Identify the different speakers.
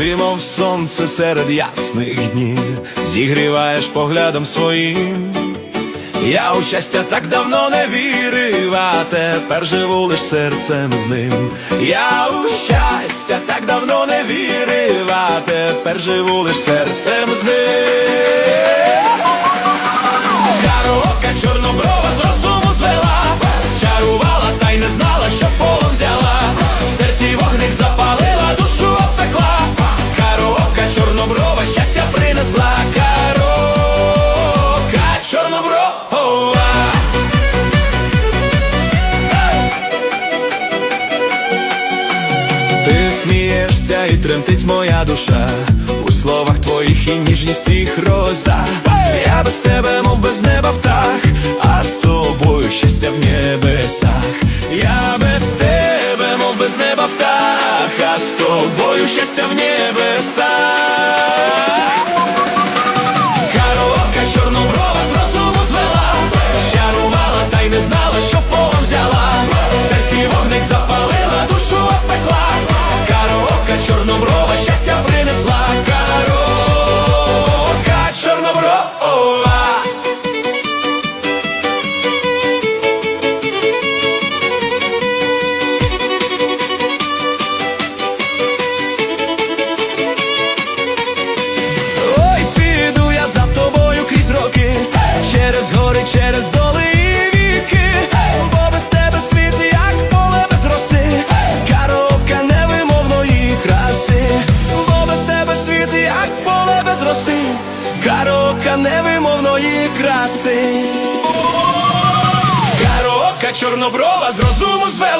Speaker 1: Ти, мов сонце серед ясних днів, зігріваєш поглядом своїм. Я у щастя так давно не вірив, а тепер живу лиш серцем з ним. Я у щастя так давно не вірив, а тепер живу лиш серцем з ним. Смієшся і тремтить моя душа У словах твоїх і ніжність і роза Я без тебе, мов без неба птах, а з тобою щастя в небесах. Я без тебе, мов без неба птах, а з тобою щастя в небесах. Карока невимовної краси. Карока чорноброва з розуму звела,